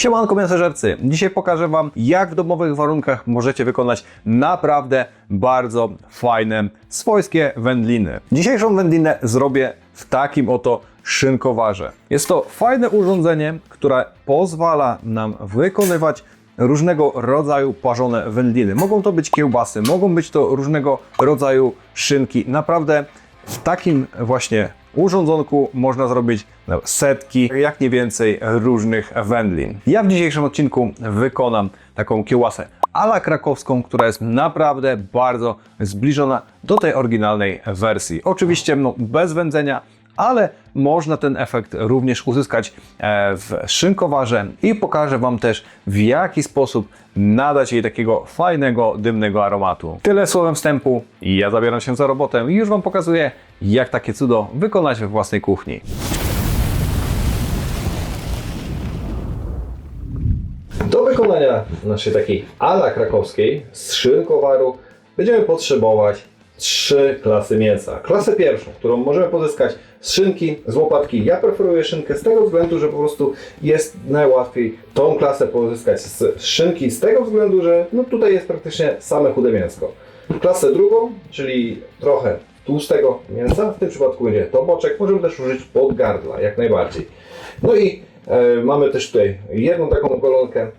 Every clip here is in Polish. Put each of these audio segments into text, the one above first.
Siemanko mięsożercy, dzisiaj pokażę Wam jak w domowych warunkach możecie wykonać naprawdę bardzo fajne swojskie wędliny. Dzisiejszą wędlinę zrobię w takim oto szynkowarze. Jest to fajne urządzenie, które pozwala nam wykonywać różnego rodzaju parzone wędliny. Mogą to być kiełbasy, mogą być to różnego rodzaju szynki. Naprawdę w takim właśnie urządzonku można zrobić setki, jak nie więcej, różnych wędlin. Ja w dzisiejszym odcinku wykonam taką kiełbasę ala krakowską, która jest naprawdę bardzo zbliżona do tej oryginalnej wersji. Oczywiście no, bez wędzenia, ale można ten efekt również uzyskać e, w szynkowarze i pokażę Wam też w jaki sposób nadać jej takiego fajnego, dymnego aromatu. Tyle słowem wstępu. Ja zabieram się za robotę i już Wam pokazuję, jak takie cudo wykonać we własnej kuchni. Do wykonania naszej takiej ala krakowskiej z szynkowaru będziemy potrzebować trzy klasy mięsa. Klasę pierwszą, którą możemy pozyskać z szynki, z łopatki. Ja preferuję szynkę z tego względu, że po prostu jest najłatwiej tą klasę pozyskać z szynki, z tego względu, że no tutaj jest praktycznie same chude mięsko. Klasę drugą, czyli trochę tłustego mięsa, w tym przypadku będzie to boczek, możemy też użyć podgardla, jak najbardziej. No i e, mamy też tutaj jedną taką golonkę,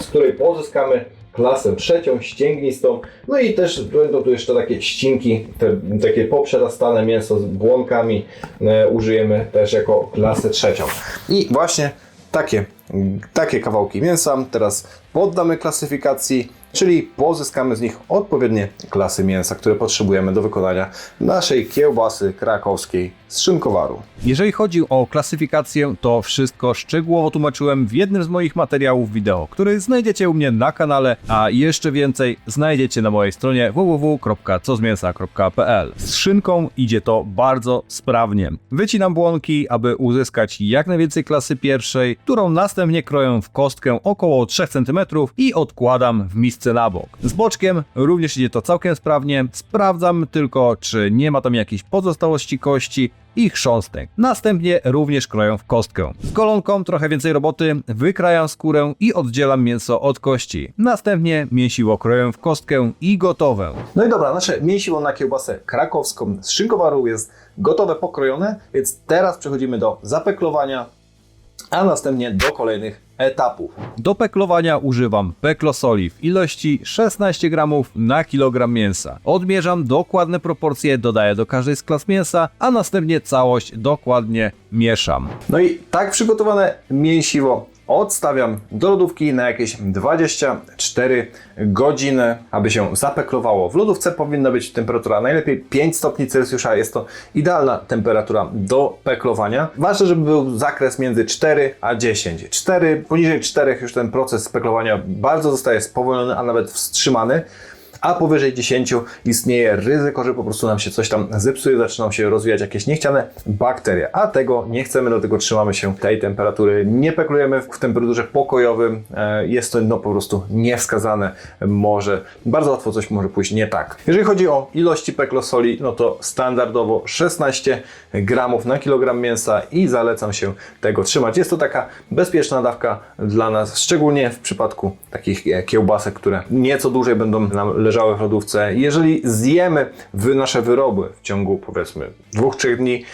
z której pozyskamy klasę trzecią, ścięgnistą. No i też będą tu jeszcze takie ścinki, te, takie poprzerastane mięso z błonkami e, użyjemy też jako klasę trzecią. I właśnie takie, takie kawałki mięsa teraz poddamy klasyfikacji, czyli pozyskamy z nich odpowiednie klasy mięsa, które potrzebujemy do wykonania naszej kiełbasy krakowskiej z szynkowaru. Jeżeli chodzi o klasyfikację, to wszystko szczegółowo tłumaczyłem w jednym z moich materiałów wideo, który znajdziecie u mnie na kanale, a jeszcze więcej znajdziecie na mojej stronie www.cozmięsa.pl. Z szynką idzie to bardzo sprawnie. Wycinam błonki, aby uzyskać jak najwięcej klasy pierwszej, którą następnie kroję w kostkę około 3 cm i odkładam w misce na bok. Z boczkiem również idzie to całkiem sprawnie. Sprawdzam tylko, czy nie ma tam jakiejś pozostałości kości i chrząstek. Następnie również kroję w kostkę. Z golonką trochę więcej roboty, wykrajam skórę i oddzielam mięso od kości. Następnie mięsiło kroję w kostkę i gotowe. No i dobra, nasze mięsiło na kiełbasę krakowską z szynkowaru jest gotowe, pokrojone, więc teraz przechodzimy do zapeklowania, a następnie do kolejnych etapów. Do peklowania używam peklosoli w ilości 16 gramów na kilogram mięsa. Odmierzam dokładne proporcje, dodaję do każdej z klas mięsa, a następnie całość dokładnie mieszam. No i tak przygotowane mięsiwo odstawiam do lodówki na jakieś 24 godziny, aby się zapeklowało. W lodówce powinna być temperatura najlepiej 5 stopni Celsjusza. Jest to idealna temperatura do peklowania. Ważne, żeby był zakres między 4 a 10. 4, poniżej 4 już ten proces peklowania bardzo zostaje spowolniony, a nawet wstrzymany a powyżej 10 istnieje ryzyko, że po prostu nam się coś tam zepsuje, zaczynają się rozwijać jakieś niechciane bakterie, a tego nie chcemy, dlatego trzymamy się tej temperatury. Nie peklujemy w temperaturze pokojowym, e, jest to no po prostu niewskazane, może bardzo łatwo coś może pójść nie tak. Jeżeli chodzi o ilości peklosoli, no to standardowo 16 gramów na kilogram mięsa i zalecam się tego trzymać. Jest to taka bezpieczna dawka dla nas, szczególnie w przypadku takich e, kiełbasek, które nieco dłużej będą nam leżały w lodówce. Jeżeli zjemy wy nasze wyroby w ciągu powiedzmy dwóch, trzech dni,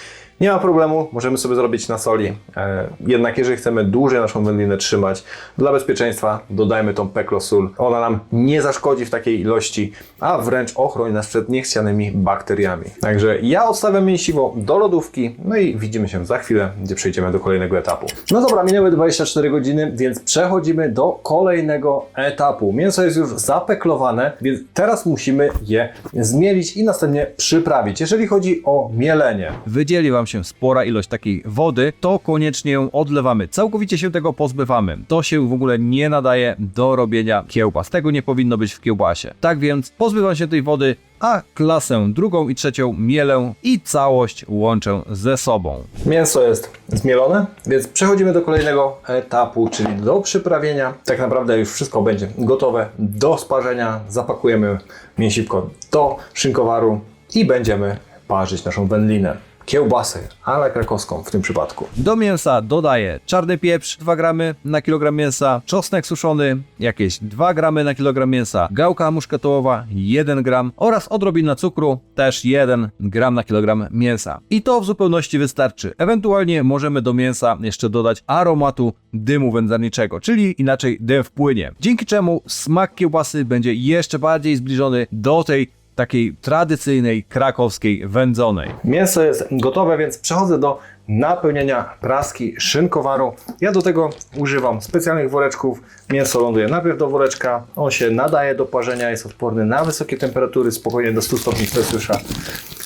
nie ma problemu, możemy sobie zrobić na soli. E, jednak jeżeli chcemy dłużej naszą wędlinę trzymać, dla bezpieczeństwa dodajmy tą peklosól. Ona nam nie zaszkodzi w takiej ilości, a wręcz ochroni nas przed niechcianymi bakteriami. Także ja odstawiam mięsiwo do lodówki, no i widzimy się za chwilę, gdzie przejdziemy do kolejnego etapu. No dobra, minęły 24 godziny, więc przechodzimy do kolejnego etapu. Mięso jest już zapeklowane, więc teraz musimy je zmielić i następnie przyprawić. Jeżeli chodzi o mielenie, wydzieli Wam się spora ilość takiej wody, to koniecznie ją odlewamy. Całkowicie się tego pozbywamy. To się w ogóle nie nadaje do robienia kiełbas. Tego nie powinno być w kiełbasie. Tak więc pozbywam się tej wody, a klasę drugą i trzecią mielę i całość łączę ze sobą. Mięso jest zmielone, więc przechodzimy do kolejnego etapu, czyli do przyprawienia. Tak naprawdę już wszystko będzie gotowe do sparzenia. Zapakujemy mięsiwko do szynkowaru i będziemy parzyć naszą wędlinę. Kiełbasę, ale krakowską w tym przypadku. Do mięsa dodaję czarny pieprz 2 gramy na kilogram mięsa, czosnek suszony jakieś 2 gramy na kilogram mięsa, gałka muszkatołowa 1 gram oraz odrobina cukru też 1 gram na kilogram mięsa. I to w zupełności wystarczy. Ewentualnie możemy do mięsa jeszcze dodać aromatu dymu wędzarniczego, czyli inaczej dym wpłynie. Dzięki czemu smak kiełbasy będzie jeszcze bardziej zbliżony do tej takiej tradycyjnej krakowskiej wędzonej. Mięso jest gotowe, więc przechodzę do napełniania praski szynkowaru. Ja do tego używam specjalnych woreczków. Mięso ląduje najpierw do woreczka, on się nadaje do parzenia, jest odporny na wysokie temperatury, spokojnie do 100 stopni Celsjusza.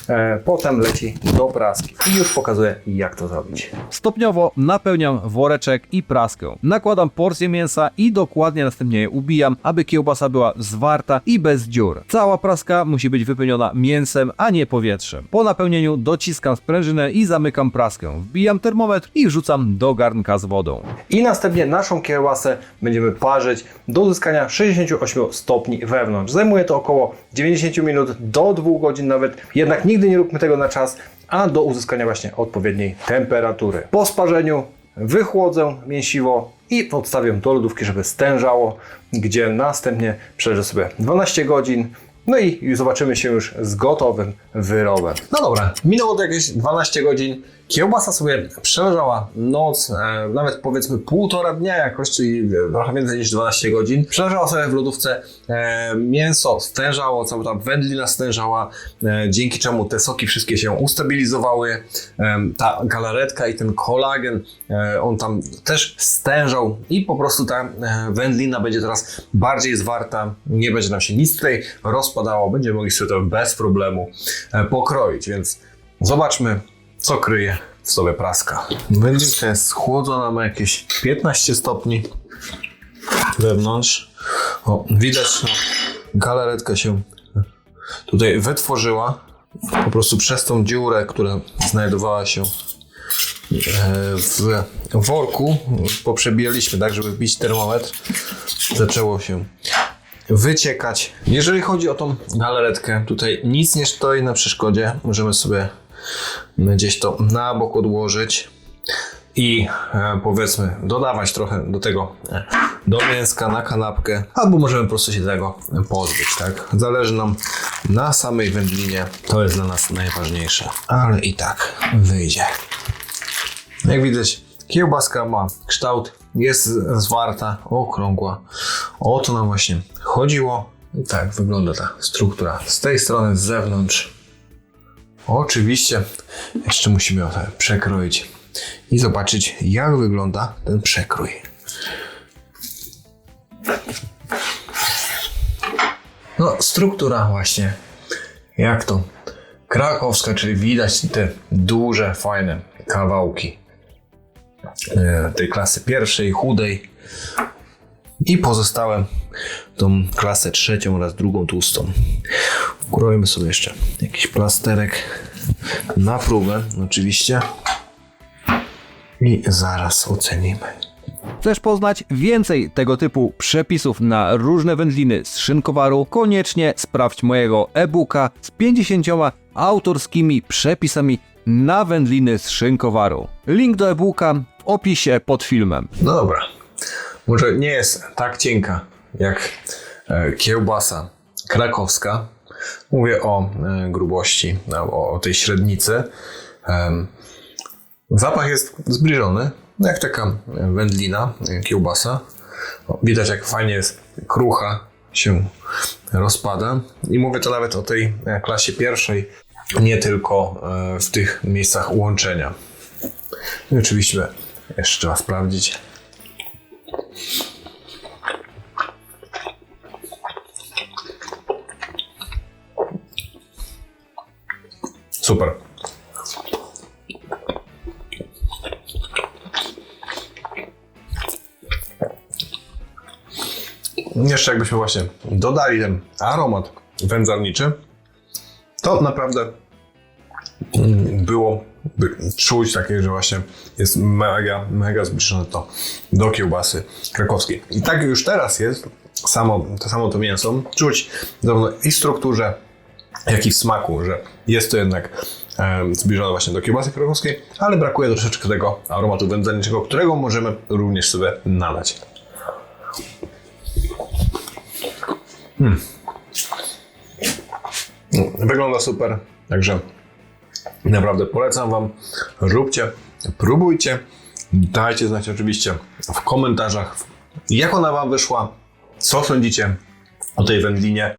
E, potem leci do praski i już pokazuję jak to zrobić. Stopniowo napełniam woreczek i praskę. Nakładam porcję mięsa i dokładnie następnie je ubijam, aby kiełbasa była zwarta i bez dziur. Cała praska musi być wypełniona mięsem, a nie powietrzem. Po napełnieniu dociskam sprężynę i zamykam praskę. Wbijam termometr i wrzucam do garnka z wodą. I następnie naszą kiełbasę będziemy parzyć do uzyskania 68 stopni wewnątrz. Zajmuje to około 90 minut do 2 godzin nawet. Jednak nigdy nie róbmy tego na czas, a do uzyskania właśnie odpowiedniej temperatury. Po sparzeniu wychłodzę mięsiwo i odstawię do lodówki, żeby stężało, gdzie następnie przeleżę sobie 12 godzin. No i zobaczymy się już z gotowym wyrobem. No dobra, minęło to jakieś 12 godzin. Kiełbasa sobie przeleżała noc, e, nawet powiedzmy półtora dnia jakoś, czyli trochę więcej niż 12 godzin. Przeleżała sobie w lodówce, e, mięso stężało, cała ta wędlina stężała, e, dzięki czemu te soki wszystkie się ustabilizowały. E, ta galaretka i ten kolagen, e, on tam też stężał i po prostu ta e, wędlina będzie teraz bardziej zwarta, nie będzie nam się nic tutaj rozpadało, będziemy mogli sobie to bez problemu e, pokroić, więc zobaczmy, co kryje w sobie praska. Wędlinka jest schłodzona, ma jakieś 15 stopni wewnątrz. O, widać, no, galaretka się tutaj wytworzyła po prostu przez tą dziurę, która znajdowała się e, w worku. Poprzebijaliśmy tak, żeby wbić termometr. Zaczęło się wyciekać. Jeżeli chodzi o tą galaretkę, tutaj nic nie stoi na przeszkodzie. Możemy sobie gdzieś to na bok odłożyć i e, powiedzmy dodawać trochę do tego e, do mięska na kanapkę, albo możemy po prostu się tego pozbyć, tak? Zależy nam na samej wędlinie, to jest dla nas najważniejsze, ale i tak wyjdzie. Jak widać, kiełbaska ma kształt, jest zwarta, okrągła. O to nam właśnie chodziło. I tak wygląda ta struktura z tej strony, z zewnątrz. Oczywiście jeszcze musimy ją przekroić i zobaczyć, jak wygląda ten przekrój. No, struktura właśnie, jak to krakowska, czyli widać te duże, fajne kawałki e, tej klasy pierwszej, chudej i pozostałe tą klasę trzecią oraz drugą tłustą. Ukroimy sobie jeszcze jakiś plasterek na próbę, oczywiście. I zaraz ocenimy. Chcesz poznać więcej tego typu przepisów na różne wędliny z szynkowaru? Koniecznie sprawdź mojego e-booka z 50 autorskimi przepisami na wędliny z szynkowaru. Link do e-booka w opisie pod filmem. No dobra. Może nie jest tak cienka jak e, kiełbasa krakowska. Mówię o e, grubości, o, tej średnicy. Zapach jest zbliżony, no jak taka wędlina, kiełbasa. Widać jak fajnie jest krucha się rozpada. I mówię to nawet o tej e, klasie pierwszej, nie tylko e, w tych miejscach łączenia. I oczywiście jeszcze trzeba sprawdzić. Super. Jeszcze jakbyśmy właśnie dodali ten aromat wędzarniczy, to naprawdę było by czuć takie, że właśnie jest mega, mega zbliżone to do kiełbasy krakowskiej. I tak już teraz jest, samo, to samo to mięso, czuć zarówno i strukturze, jak i w smaku, że jest to jednak em, zbliżona właśnie do kiełbasy krakowskiej, ale brakuje troszeczkę tego aromatu wędzarniczego, którego możemy również sobie nadać. Mm. Wygląda super, także naprawdę polecam Wam. Róbcie, próbujcie. Dajcie znać oczywiście w komentarzach, jak ona Wam wyszła, co sądzicie o tej wędlinie.